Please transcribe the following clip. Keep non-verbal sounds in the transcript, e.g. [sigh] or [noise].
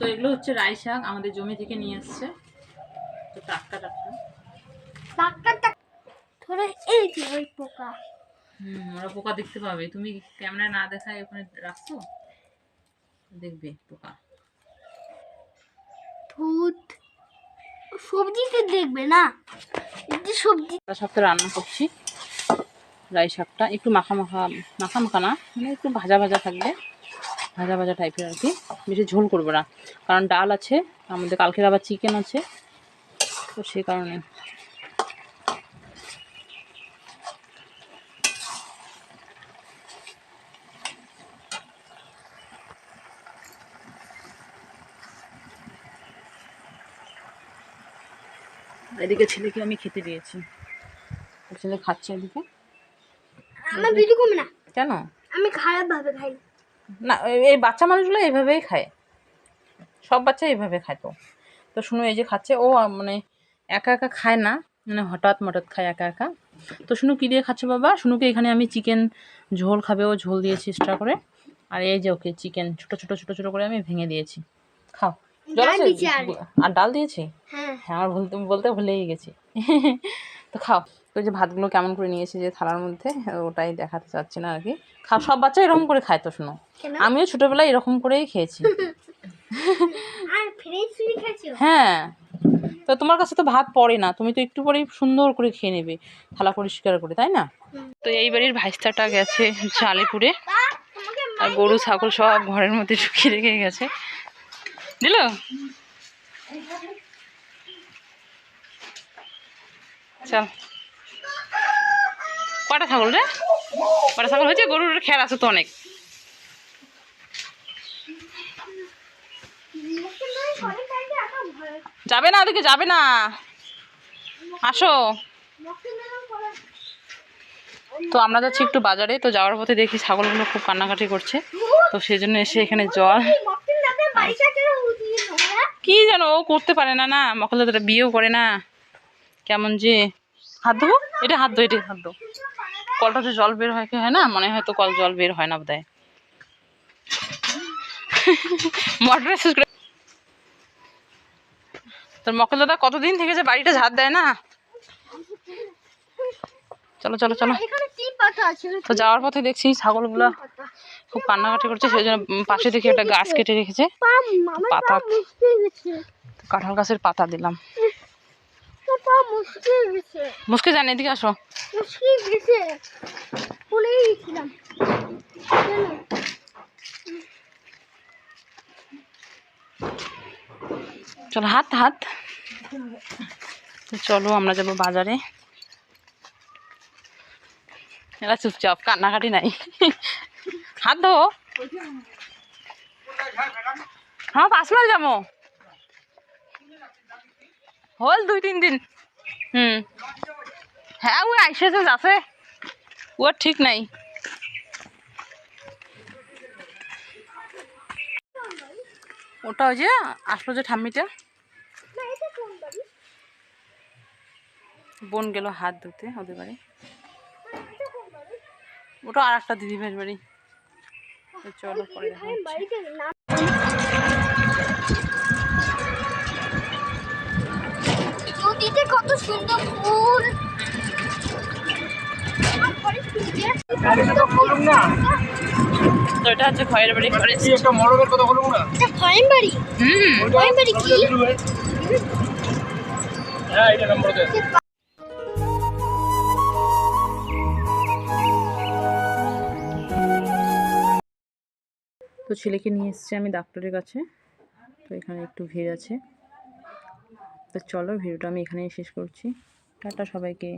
তো এগুলো হচ্ছে রাই শাক আমাদের জমি থেকে নিয়ে এসছে। তো টাটকা টাটকা। পোকা। হুম ওরা পোকা দেখতে পাবে। তুমি ক্যামেরায় না দেখায় ওখানে রাখছো? দেখবে পোকা। ভূত সবজিতে দেখবে না? এই যে সবজি। সাথে রান্না করছি রাই শাকটা। একটু মাখা মাখা মাখা মাখা না মানে একটু ভাজা ভাজা থাকবে। ভাজা ভাজা টাইপের আর কি। বেশি ঝোল করব না। কারণ ডাল আছে আমাদের কালকের আবার চিকেন আছে তো সেই কারণে। এদিকে ছেলেকে আমি খেতে দিয়েছি। ছেলে খাচ্ছে এদিকে। আমার ভিডিও না। কেন? আমি খারাপ ভাবে খাই না এই- বাচ্চা মানুষগুলো এইভাবেই খায়। সব বাচ্চা এইভাবে খায় তো। তো শুনো এই যে খাচ্ছে ও মানে একা একা খায় না মানে হঠাৎ মঠাৎ খায় একা একা। তো শুনু কী দিয়ে খাচ্ছে বাবা? শুনুকে এখানে আমি চিকেন ঝোল খাবে ও ঝোল দিয়েছি এক্সট্রা করে। আর এই যে ওকে চিকেন ছোটো ছোটো ছোটো ছোটো করে আমি ভেঙে দিয়েছি। খাও। আর। ডাল দিয়েছি? হ্যাঁ। হ্যাঁ আমার ভুলতে বলতে ভুলেই গেছি। [laughs] তো খাও। তো যে ভাতগুলো কেমন করে নিয়েছি যে থালার মধ্যে ওটাই দেখাতে চাচ্ছি না আর কি। খাও সব বাচ্চা এরকম করে খায় তো শোনো। আমিও ছোটবেলায় এরকম করেই খেয়েছি। হ্যাঁ। তো তোমার কাছে তো ভাত পড়ে না তুমি তো একটু পরেই সুন্দর করে খেয়ে নেবে থালা পরিষ্কার করে তাই না? তো এই বাড়ির ভাইস্তাটা গেছে হচ্ছে আলিপুরে আর গরু ছাগল সব ঘরের মধ্যে ঢুকিয়ে রেখে গেছে। দিল? চল। কটা ছাগল রে? কটা ছাগল হয়েছে? গরুর খেয়াল আছে তো অনেক। যাবে না ওদিকে যাবে না। আসো। তো আমরা যাচ্ছি একটু বাজারে তো যাওয়ার পথে দেখি ছাগলগুলো খুব কান্নাকাটি করছে। তো সেই জন্য এসে এখানে জল। তোমরা কি যেন ও করতে পারে না না। মকলদাটা বিয়েও করে না। কেমন যে হাত ধোবো? এটা হাত ধো এটা হাত ধো কলটাতে জল বের হয় কি হয় না? মনে হয় তো কল জল বের হয় না বোধহয়। মোটরে করে তোর মকল দাদা কতদিন থেকে যে বাড়িটা ঝাড় দেয় না? চলো চলো চলো। তো যাওয়ার পথে দেখছি ছাগলগুলো খুব কান্নাকাটি করছে সেই জন্য পাশে দেখি একটা গাছ কেটে রেখেছে। পাতা। কাঁঠাল গাছের পাতা দিলাম। মুসকে জানি এদিকে আসো। মুশকে গেছে ভুলেই গেছিলাম চলো হাত হাত। চলো আমরা যাব বাজারে। এরা চুপচাপ কান্নাকাটি নাই। হাত ধো। হ্যাঁ পাঁচ মাস যাব। হল দুই তিন দিন। হুম। হ্যাঁ ওই আইসেছে আছে ওর ঠিক নাই। ওটা ওই যে আসলো যে ঠাম্মিটা। বোন গেল হাত ধুতে ওদের বাড়ি। ওটা আর একটা দিদি ভাইয়ের বাড়ি চলো পরে কত সুন্দর ফুল। তো এটা হচ্ছে খয়ের বাড়ি ফরেস্ট একটা মরবের কথা বলব না? এটা ফরেন বাড়ি? হুম। ফরেন বাড়ি কি? হ্যাঁ এটা নম্বর দেয় তো ছেলেকে নিয়ে এসেছি আমি ডাক্তারের কাছে। তো এখানে একটু ভিড় আছে। তো চলো ভিডিওটা আমি এখানেই শেষ করছি। টাটা সবাইকে।